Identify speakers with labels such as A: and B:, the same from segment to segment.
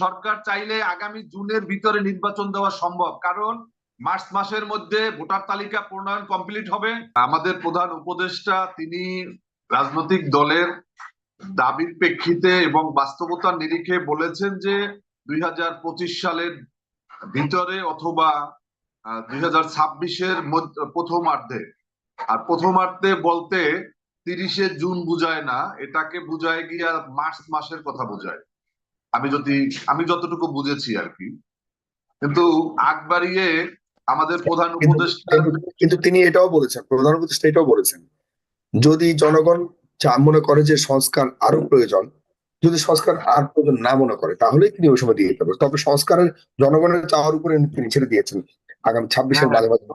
A: সরকার চাইলে আগামী জুনের ভিতরে নির্বাচন দেওয়া সম্ভব, কারণ মার্চ মাসের মধ্যে ভোটার তালিকা প্রণয়ন কমপ্লিট হবে। আমাদের প্রধান উপদেষ্টা, তিনি রাজনৈতিক দলের দাবির প্রেক্ষিতে এবং বাস্তবতার নিরিখে বলেছেন যে দুই হাজার পঁচিশ সালের ভিতরে অথবা দুই হাজার ছাব্বিশের প্রথমার্ধে। আর প্রথমার্ধে বলতে তিরিশে জুন বুঝায় না, এটাকে বুঝায় গিয়া মার্চ মাসের কথা বোঝায়। আমি যদি আমি যতটুকু বুঝেছি আর কি কিন্তু আগ বাড়িয়ে আমাদের প্রধান উপদেষ্টা
B: কিন্তু- তিনি এটাও বলেছেন প্রধান উপদেষ্টা এটাও বলেছেন যদি জনগণ মনে করে যে সংস্কার আরও প্রয়োজন যদি সংস্কার আর প্রয়োজন না মনে করে তাহলে তিনি ওই সময় দিয়ে দিতে পারবেন। তবে সংস্কারের জনগণের চাওয়ার উপরে তিনি ছেড়ে দিয়েছেন আগামী ছাব্বিশের
A: হ্যাঁ।
B: মাঝে মাঝে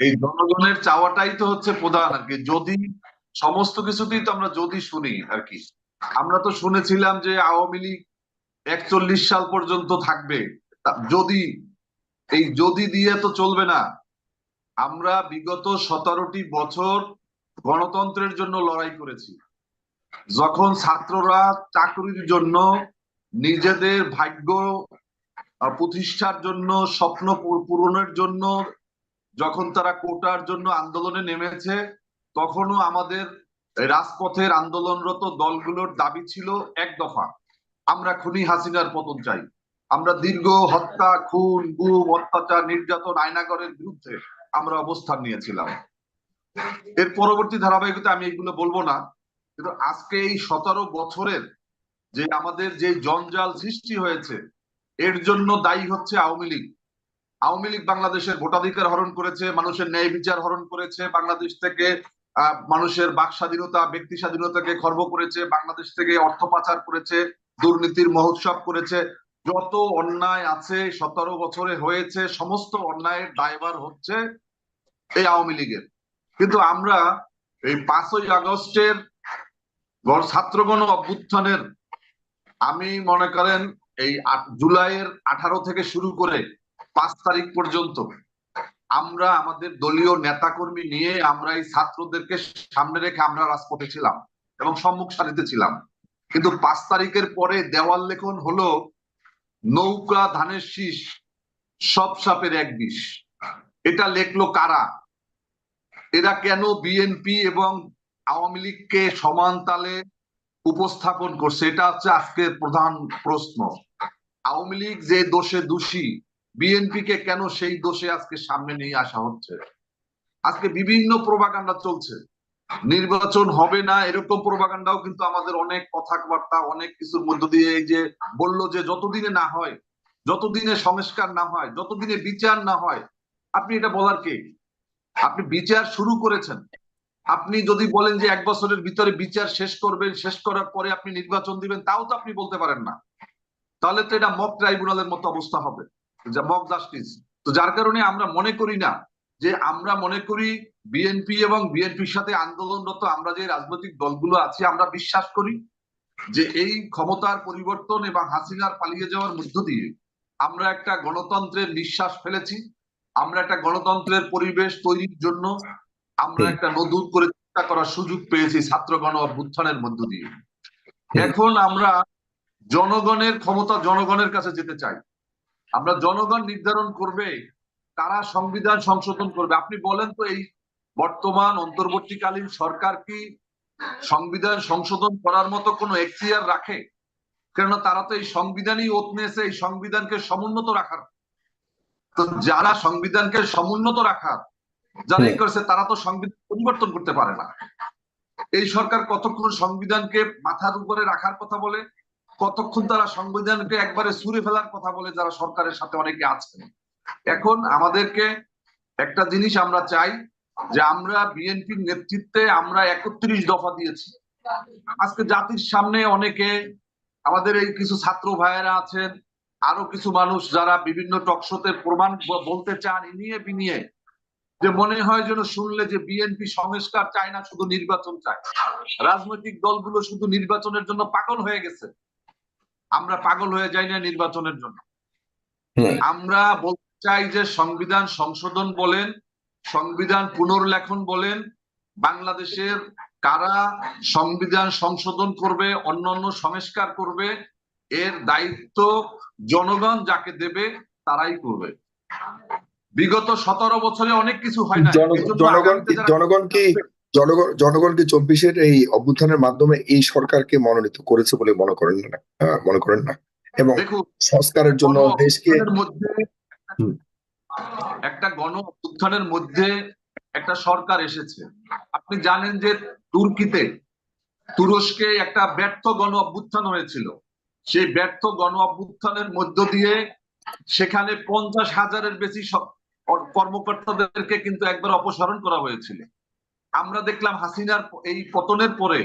A: এই জনগণের চাওয়াটাই তো হচ্ছে প্রধান আর কি যদি সমস্ত কিছুতেই তো আমরা যদি শুনি আর কি। আমরা তো শুনেছিলাম যে আওয়ামী লীগ একচল্লিশ সাল পর্যন্ত থাকবে। যদি, এই যদি দিয়ে তো চলবে না। আমরা বিগত সতেরোটি বছর গণতন্ত্রের জন্য লড়াই করেছি। যখন ছাত্ররা চাকরির জন্য নিজেদের ভাগ্য প্রতিষ্ঠার জন্য, স্বপ্ন পূরণের জন্য, যখন তারা কোটার জন্য আন্দোলনে নেমেছে, তখনও আমাদের রাজপথের আন্দোলনরত দলগুলোর দাবি ছিল এক দফা। আমরা খুনি হাসিনার পতন চাই। আমরা দীর্ঘ হত্যা, খুন, গুম, অত্যাচার, নির্যাতন আয়নাগরের বিরুদ্ধে আমরা অবস্থান নিয়েছিলাম। এর পরবর্তী ধারাবাহিকতা আমি এগুলো বলব না। কিন্তু আজকে এই সতেরো বছরের যে আমাদের যে জঞ্জাল সৃষ্টি হয়েছে, এর জন্য দায়ী হচ্ছে আওয়ামী লীগ। আওয়ামী লীগ বাংলাদেশের ভোটাধিকার হরণ করেছে, মানুষের ন্যায় বিচার হরণ করেছে, বাংলাদেশ থেকে মানুষের বাক স্বাধীনতা ব্যক্তি স্বাধীনতাকে খর্ব করেছে, বাংলাদেশ থেকে অর্থ পাচার করেছে দুর্নীতির মহোৎসব করেছে। যত অন্যায় আছে, সতেরো বছরে হয়েছে, সমস্ত অন্যায়ের দায়ভার হচ্ছে এই আওয়ামী লীগের। কিন্তু আমরা এই পাঁচই আগস্টের ছাত্রগণ অভ্যুত্থানের, আমি মনে করেন এই জুলাইয়ের আঠারো থেকে শুরু করে পাঁচ তারিখ পর্যন্ত আমরা আমাদের দলীয় নেতাকর্মী নিয়ে আমরা এই ছাত্রদেরকে সামনে রেখে আমরা রাজপথে ছিলাম এবং সম্মুখ সারিতে ছিলাম। কিন্তু পাঁচ তারিখের পরে দেওয়াল লেখন হলো নৌকা ধানের শীষ, সব সাপের এক বিষ। এটা লেখলো কারা? এরা কেন বিএনপি এবং আওয়ামী লীগকে সমান তালে উপস্থাপন করছে? এটা হচ্ছে আজকের প্রধান প্রশ্ন। আওয়ামী লীগ যে দোষে দোষী বিএনপি কে কেন সেই দোষে আজকে সামনে নিয়ে আসা হচ্ছে? আজকে বিভিন্ন প্রভাকাণ্ডা চলছে। নির্বাচন হবে না, এরকম প্রভাকাণ্ডাও কিন্তু আমাদের অনেক কথাবার্তা, অনেক কিছুর মধ্য দিয়ে এই যে বলল যে যতদিনে না হয়, যতদিনে সংস্কার না হয়, যতদিনে বিচার না হয়, আপনি এটা বলার কে? আপনি বিচার শুরু করেছেন। আপনি যদি বলেন যে এক বছরের ভিতরে বিচার শেষ করবেন, শেষ করার পরে আপনি নির্বাচন দিবেন, তাও তো আপনি বলতে পারেন না। তাহলে তো এটা মক ট্রাইব্যুনালের মতো অবস্থা হবে। মক জাস্টিস তো যার কারণে আমরা মনে করি না যে আমরা মনে করি বিএনপি এবং বিএনপির সাথে আন্দোলনরত আমরা যে রাজনৈতিক দলগুলো আছি আমরা বিশ্বাস করি যে এই ক্ষমতার পরিবর্তন এবং হাসিনার পালিয়ে যাওয়ার মধ্য দিয়ে আমরা একটা গণতন্ত্রের নিঃশ্বাস ফেলেছি আমরা একটা গণতন্ত্রের পরিবেশ তৈরির জন্য আমরা একটা নতুন করে চিন্তা করার সুযোগ পেয়েছি ছাত্র গণ অভ্যুত্থানের মধ্য দিয়ে। এখন আমরা জনগণের ক্ষমতা জনগণের কাছে যেতে চাই। আমরা জনগণ নির্ধারণ করবে তারা সংবিধান সংশোধন করবে? আপনি বলেন তো এই বর্তমান অন্তর্বর্তীকালীন সরকার কি সংবিধান সংশোধন করার মতো কোনো এখতিয়ার রাখে? কেননা তারা তো এই সংবিধানই ওত নিয়েছে এই সংবিধানকে সমুন্নত রাখার। তো যারা সংবিধানকে সমুন্নত রাখার যারা করেছে তারা তো সংবিধান পরিবর্তন করতে পারে না। এই সরকার কতক্ষণ সংবিধানকে মাথার উপরে রাখার কথা বলে? কতক্ষণ তারা সংবিধানকে একবারে সুরে ফেলার কথা বলে যারা সরকারের সাথে অনেকে আছেন? এখন আমাদেরকে একটা জিনিস আমরা চাই যে আমরা বিএনপির নেতৃত্বে আমরা একত্রিশ দফা দিয়েছি। আজকে জাতির সামনে অনেকে আমাদের এই কিছু ছাত্র ভাইয়েরা আছেন আরও কিছু মানুষ যারা বিভিন্ন টকশোতে প্রমাণ বলতে চান ইনিয়ে বিনিয়ে যে মনে হয় যেন শুনলে যে বিএনপি সংস্কার চায় না শুধু নির্বাচন চায়। রাজনৈতিক দলগুলো শুধু নির্বাচনের জন্য পাগল হয়ে গেছে। আমরা পাগল হয়ে যাই না নির্বাচনের জন্য। আমরা বলতে চাই যে সংবিধান সংশোধন বলেন সংবিধান পুনর্লেখন বলেন বাংলাদেশের কারা সংবিধান সংশোধন করবে অন্যান্য সংস্কার করবে এর দায়িত্ব জনগণ যাকে দেবে তারাই করবে। বিগত সতেরো বছরে অনেক কিছু হয় না।
B: জনগণ কি জনগণ কি জনগণ জনগণ কি চব্বিশের এই অভ্যুত্থানের মাধ্যমে এই সরকারকে মনোনীত করেছে বলে মনে করেন না? আহ, মনে করেন না? এবং সংস্কারের জন্য দেশকে।
A: একটা গণ উত্থানের মধ্যে একটা সরকার এসেছে। আপনি জানেন যে তুর্কিতে তুরস্কে একটা ব্যর্থ গণ অভ্যুত্থান হয়েছিল। সেই ব্যর্থ গণ অভ্যুত্থানের মধ্য দিয়ে সেখানে পঞ্চাশ হাজারের বেশি কর্মকর্তাদেরকে কিন্তু একবার অপসারণ করা হয়েছিল। আমরা দেখলাম হাসিনার এই পতনের পরে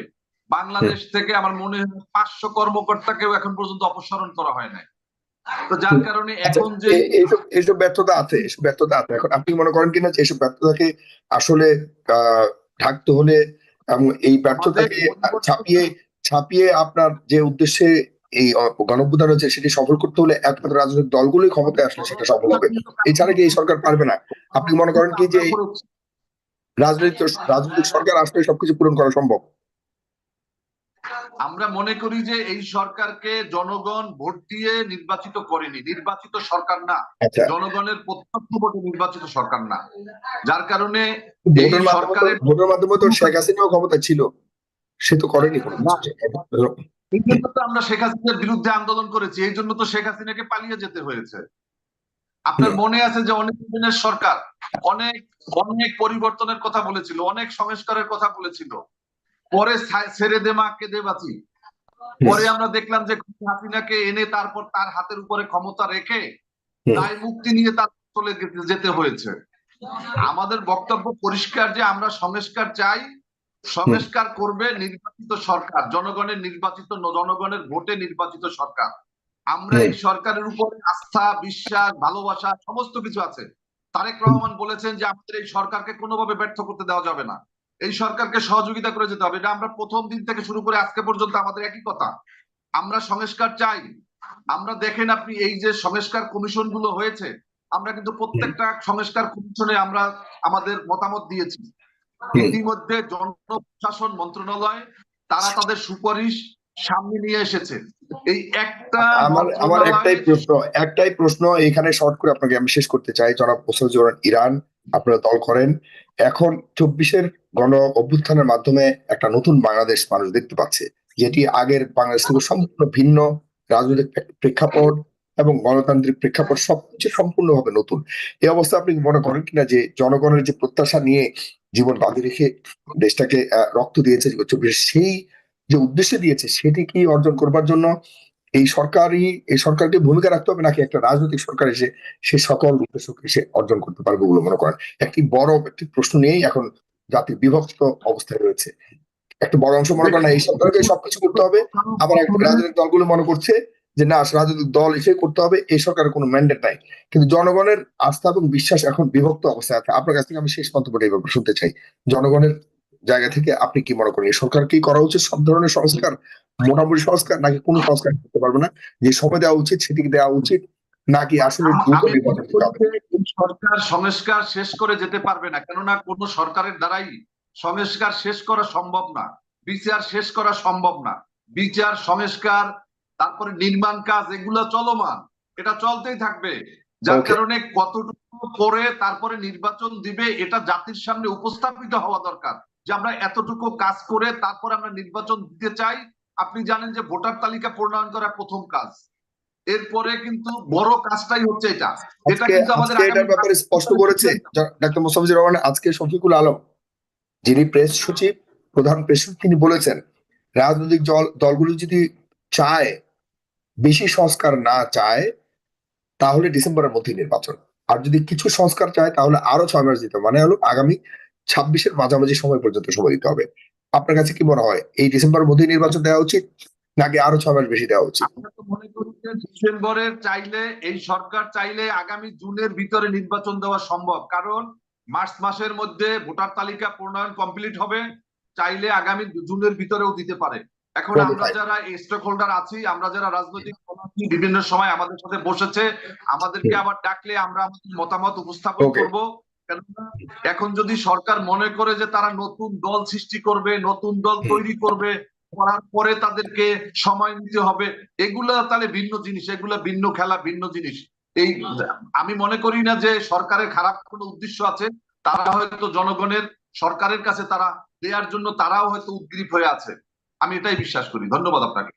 A: বাংলাদেশ থেকে আমার মনে হয় পাঁচশো কর্মকর্তাকেও এখন পর্যন্ত অপসারণ করা হয় নাই। তো যার কারণে
B: আচ্ছা,
A: এখন যে
B: এইসব এইসব ব্যর্থতা আছে ব্যর্থতা আছে। এখন আপনি মনে করেন কিনা যে এইসব ব্যর্থতাকে আসলে ঢাকতে হলে এই ব্যর্থতাকে ছাপিয়ে ছাপিয়ে আপনার যে উদ্দেশ্যে এই গণভ্যুত্থান হচ্ছে সেটি সফল করতে হলে একমাত্র রাজনৈতিক দলগুলোই ক্ষমতায় আসলে সেটা সফল হবে। এছাড়া কি এই সরকার পারবে না? আপনি মনে করেন কি যে রাজনৈতিক রাজনৈতিক সরকার আসলে সবকিছু পূরণ করা সম্ভব?
A: আমরা মনে করি যে এই সরকারকে জনগণ ভোট দিয়ে নির্বাচিত করেনি। নির্বাচিত সরকার না।
B: আচ্ছা।
A: জনগণের প্রত্যক্ষ ভোটে নির্বাচিত সরকার না। যার কারণে সরকারের
B: ভোটের মাধ্যমে তো শেখ হাসিনাও ক্ষমতা ছিল। সে তো করেনি
A: এই জন্য তো আমরা শেখ হাসিনার বিরুদ্ধে আন্দোলন করেছি। এই জন্য তো শেখ হাসিনাকে পালিয়ে যেতে হয়েছে। আপনার মনে আছে যে অনেক দিনের সরকার অনেক অনেক পরিবর্তনের কথা বলেছিল অনেক সংস্কারের কথা বলেছিল। পরে ছেড়ে দে মা কে দে বাঁচি। পরে আমরা দেখলাম যে হাসিনাকে এনে তারপর তার হাতের উপরে ক্ষমতা রেখে দায় মুক্তি নিয়ে তার চলে যেতে হয়েছে। আমাদের বক্তব্য পরিষ্কার যে আমরা সংস্কার চাই সংস্কার করবে নির্বাচিত সরকার জনগণের নির্বাচিত জনগণের ভোটে নির্বাচিত সরকার। আমরা এই সরকারের উপরে আস্থা বিশ্বাস ভালোবাসা সমস্ত কিছু আছে। তারেক রহমান বলেছেন যে আমাদের এই সরকারকে কোনোভাবে ব্যর্থ করতে দেওয়া যাবে না। এই সরকারকে সহযোগিতা করে যেতে হবে। এটা আমরা প্রথম দিন থেকে শুরু করে আজকে পর্যন্ত আমাদের একই কথা। আমরা সংস্কার চাই। আমরা দেখেন আপনি এই যে সংস্কার কমিশনগুলো হয়েছে আমরা কিন্তু প্রত্যেকটা সংস্কার কমিশনে আমরা আমাদের মতামত দিয়েছি। ইতিমধ্যে জনপ্রশাসন মন্ত্রণালয় তারা তাদের সুপারিশ সামনে নিয়ে এসেছে। এই একটা
B: আমার আমার একটাই প্রশ্ন একটাই প্রশ্ন এখানে শর্ট করে আপনাকে আমি শেষ করতে চাই। জনাব রহমান ইরান আপনারা দল করেন। এখন চব্বিশের গণ অভ্যুত্থানের মাধ্যমে একটা নতুন বাংলাদেশ মানুষ দেখতে পাচ্ছে, যেটি আগের বাংলাদেশ থেকে সম্পূর্ণ ভিন্ন, রাজনৈতিক প্রেক্ষাপট এবং গণতান্ত্রিক প্রেক্ষাপট সবকিছু সম্পূর্ণভাবে নতুন। এই অবস্থা আপনি মনে করেন কিনা যে জনগণের যে প্রত্যাশা নিয়ে জীবন বাঁধি রেখে দেশটাকে রক্ত দিয়েছে চব্বিশ সেই যে উদ্দেশ্যে দিয়েছে, সেটি কি অর্জন করবার জন্য এই সরকারই, এই সরকারকে ভূমিকা রাখতে হবে নাকি একটা রাজনৈতিক সরকার এসে সে সকল উদ্দেশ্যকে সে অর্জন করতে পারবে বলে মনে করেন? একটি বড় একটি প্রশ্ন নিয়েই এখন জাতি বিভক্ত অবস্থায় রয়েছে। একটা বড় অংশ মনে করেন না, এই সরকারকে সবকিছু করতে হবে। আবার রাজনৈতিক দলগুলো মনে করছে যে, না, রাজনৈতিক দল এসে করতে হবে এই সরকারের কোনো ম্যান্ডেট নাই। কিন্তু জনগণের আস্থা এবং বিশ্বাস এখন বিভক্ত অবস্থায় আছে। আপনার কাছ থেকে আমি শেষ মন্তব্যটা এই ব্যাপারে শুনতে চাই। জনগণের জায়গা থেকে আপনি কি মনে করেন? এই সরকার কি করা উচিত? সব ধরনের সংস্কার, মোটামুটি সংস্কার, নাকি কোনো সংস্কার করতে পারবে না? যে সময় দেওয়া উচিত, সেটিকে দেওয়া উচিত। নাকি আসলে
A: সরকার সংস্কার শেষ করে যেতে পারবে না কেননা কোন সরকারের দ্বারাই সংস্কার শেষ করা সম্ভব না বিচার শেষ করা সম্ভব না। বিচার সংস্কার তারপরে নির্মাণ কাজ এগুলো চলমান এটা চলতেই থাকবে। যার কারণে কতটুকু করে তারপরে নির্বাচন দিবে এটা জাতির সামনে উপস্থাপিত হওয়া দরকার। যে আমরা এতটুকু কাজ করে তারপরে আমরা নির্বাচন দিতে চাই আপনি জানেন যে ভোটার তালিকা প্রণয়ন করা প্রথম কাজ। এরপরে কিন্তু বড় কাজটাই হচ্ছে এটা। এটা কিন্তু আমাদের
B: এটার ব্যাপারে স্পষ্ট করেছে ডাক্তার মোসাফিজুর রহমান আজকে শফিকুল আলম যিনি প্রেস সচিব প্রধান প্রেস তিনি বলেছেন রাজনৈতিক দল দলগুলো যদি চায় বেশি সংস্কার না চায় তাহলে ডিসেম্বরের মধ্যে নির্বাচন। আর যদি কিছু সংস্কার চায় তাহলে আরও ছয় মাস দিতে মানে হলো আগামী ছাব্বিশের মাঝামাঝি সময় পর্যন্ত সময় দিতে হবে। আপনার কাছে কি মনে হয় এই ডিসেম্বরের মধ্যে নির্বাচন দেওয়া উচিত? নাকি আরও ছয় মাস বেশি দেওয়া উচিত?
A: মনে করি যে ডিসেম্বরের চাইলে এই সরকার চাইলে আগামী জুনের ভিতরে নির্বাচন দেওয়া সম্ভব। কারণ মার্চ মাসের মধ্যে ভোটার তালিকা প্রণয়ন কমপ্লিট হবে চাইলে আগামী জুনের ভিতরেও দিতে পারে। এখন আমরা যারা স্টেক হোল্ডার আছি আমরা যারা রাজনৈতিক বিভিন্ন সময় আমাদের সাথে বসেছে আমাদেরকে আবার ডাকলে আমরা আমাদের মতামত উপস্থাপন. করব। কেননা এখন যদি সরকার মনে করে যে তারা নতুন দল সৃষ্টি করবে নতুন দল তৈরি করবে করার পরে তাদেরকে সময় নিতে হবে। এগুলা তাহলে ভিন্ন জিনিস, এগুলা ভিন্ন খেলা, ভিন্ন জিনিস। এই আমি মনে করি না যে সরকারের খারাপ কোনো উদ্দেশ্য আছে। তারা হয়তো জনগণের সরকারের কাছে তারা দেওয়ার জন্য তারাও হয়তো উদ্গ্রীব হয়ে আছে। আমি এটাই বিশ্বাস করি। ধন্যবাদ আপনাকে।